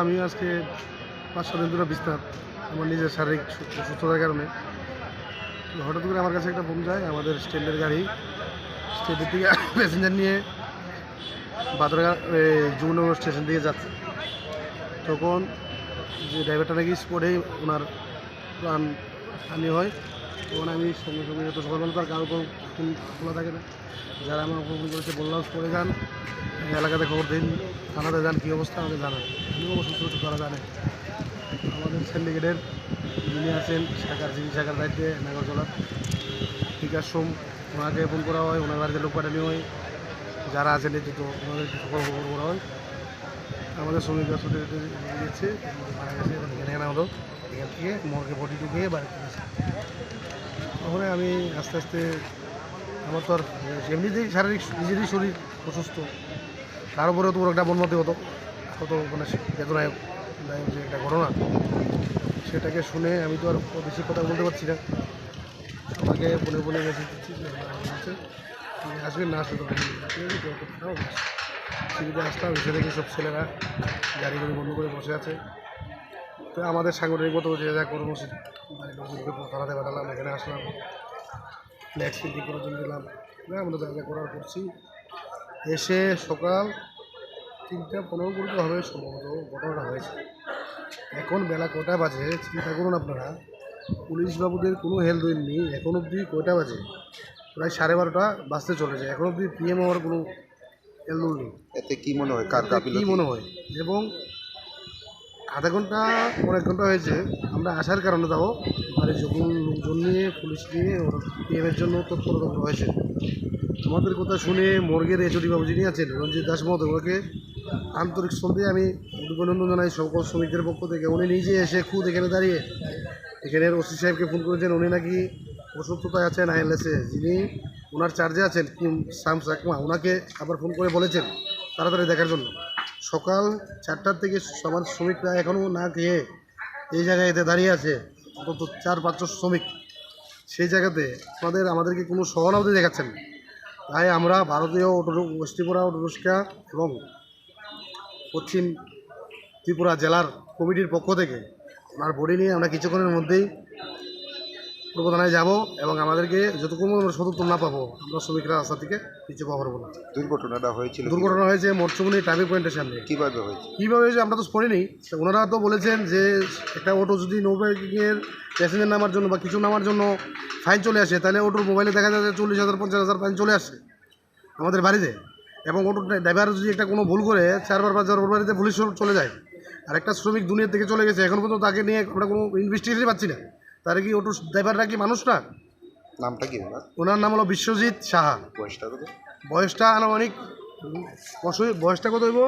আমি আজকে পাঁচ ছ দিন ধরে বিস্তার আমার নিজের শারীরিক সু- অসুস্থতার কারণে। হঠাৎ করে আমার কাছে একটা ফোন যায়, আমাদের স্ট্যান্ডের গাড়ি। স্টেটের থেকে প্যাসেঞ্জার নিয়ে বাদরগা যমুনগর স্টেশন দিয়ে যাচ্ছে। তখন যে ড্রাইভারটা নাকি স্পটেই ওনার প্রাণ হানি হয়, তখন আমি সঙ্গে সঙ্গে যত সকালবেলা তার কারও কোনো খোলা থাকে না। যারা আমার ফোন করেছে, বললাম স্পটে যান। এলাকাতে খবর দিন। থানাতে যান, কী অবস্থা আমাকে জানান। আমিও অসুস্থ হচ্ছে তারা জানে। আমাদের সিন্ডিকেটের যিনি আছেন, শাখার, যিনি শাখার দায়িত্বে নাগরজোলা বিকাশ সোম, ওনাকে ফোন করা হয়, ওনার বাড়িতে লোক পাঠানো হয়। যারা আছেন নেতৃত্ব ওনাদেরকে খবর খবর করা হয়। আমাদের শ্রমিকরা ছুটে ছুটে দিয়েছে এখানে আনা হলো। এখান থেকে মর্গে বডি ঢুকিয়ে বাড়িতে তারপরে আমি আস্তে আস্তে আমার তো আর এমনিতেই শারীরিক নিজেরই শরীর অসুস্থ। তার উপরে তো একটা বনমতি হতো। কত মানে বেদনায়ক দায়ক যে একটা ঘটনা, সেটাকে শুনে আমি তো আর বেশি কথা বলতে পারছি না। সবাইকে বলে বলে মেসেজ দিচ্ছি যে আমার আছে আপনি আসবেন না, আসলে সিঁড়িতে আসলাম এসে দেখি সব ছেলেরা গাড়িগুলো বন্ধ করে বসে আছে। তো আমাদের সাংগঠনিকগত যে যা কর্মসূচি লোকজনকে থানাতে পাঠালাম, এখানে আসলাম। ফ্ল্যাক্স প্রিন্টিং করার জন্য দিলাম। না আমরা যা করার করছি। এসে সকাল তিনটা পনেরো কুড়িটা হবে সম্ভবত ঘটনাটা হয়েছে। এখন বেলা কটা বাজে? চিন্তা করুন আপনারা। পুলিশ বাবুদের কোনো হেল্প দেননি। এখন অবধি কয়টা বাজে? প্রায় সাড়ে বারোটা বাজতে চলেছে। এখন অবধি পিএম হওয়ার কোনো হেল্প নেই। এতে কী মনে হয়? কার কী মনে হয়? এবং আধা ঘণ্টা অনেক ঘণ্টা হয়েছে। আমরা আসার কারণে তাও বাড়ির যখন লোকজন নিয়ে, পুলিশ নিয়ে পিএমের জন্য তৎপরতা হয়েছে। আমাদের কথা শুনে মর্গের এচডি বাবু যিনি আছেন, রঞ্জিত দাস মহোদয়, ওনাকে আন্তরিক শ্রদ্ধে আমি অভিনন্দন জানাই। সকল শ্রমিকদের পক্ষ থেকে। উনি নিজে এসে খুদ এখানে দাঁড়িয়ে এখানের ওসি সাহেবকে ফোন করেছেন। উনি নাকি অসুস্থতায় আছেন আইএলএসে যিনি ওনার চার্জে আছেন, কিম সাম ওনাকে আবার ফোন করে বলেছেন, তাড়াতাড়ি দেখার জন্য। সকাল চারটার থেকে সবার শ্রমিকরা এখনও না খেয়ে এই জায়গায় এতে দাঁড়িয়ে আছে। অন্তত চার পাঁচশো শ্রমিক সেই জায়গাতে আপনাদের আমাদেরকে কোনো সহানুভূতি দেখাচ্ছেন তাই আমরা ভারতীয় ওয়েস্ট ত্রিপুরা অটো রিক্সা এবং পশ্চিম ত্রিপুরা জেলার কমিটির পক্ষ থেকে ওনার বডি নিয়ে আমরা কিছুক্ষণের মধ্যেই পূর্ব থানায় যাব এবং আমাদেরকে যতক্ষণ আমরা সদুত্তর না পাবো আমরা শ্রমিকরা রাস্তা থেকে পিছু পাবো না। দুর্ঘটনাটা হয়েছিল দুর্ঘটনা হয়েছে মরচুমনি ট্রাফিক পয়েন্টের সামনে। কীভাবে হয়েছে? কীভাবে হয়েছে আমরা তো পড়িনি ওনারা তো বলেছেন যে একটা অটো যদি নো পার্কিংয়ের প্যাসেঞ্জার নামার জন্য বা কিছু নামার জন্য ফাইন চলে আসে তাহলে অটোর মোবাইলে দেখা যায় যে চল্লিশ হাজার পঞ্চাশ হাজার ফাইন চলে আসে আমাদের বাড়িতে। এবং অটোর ড্রাইভার যদি একটা কোনো ভুল করে চারবার পাঁচবার ওর বাড়িতে পুলিশ চলে যায়। আর একটা শ্রমিক দুনিয়া থেকে চলে গেছে এখন পর্যন্ত তাকে নিয়ে আমরা কোনো ইনভেস্টিগেশনই পাচ্ছি না। তার কি অটো ড্রাইভাররা কি মানুষ না? নামটা কি ওনার? ওনার নাম হলো বিশ্বজিৎ সাহা। বয়সটা কত? বয়সটা আনুমানিক অনেক বয়সটা কত হইব?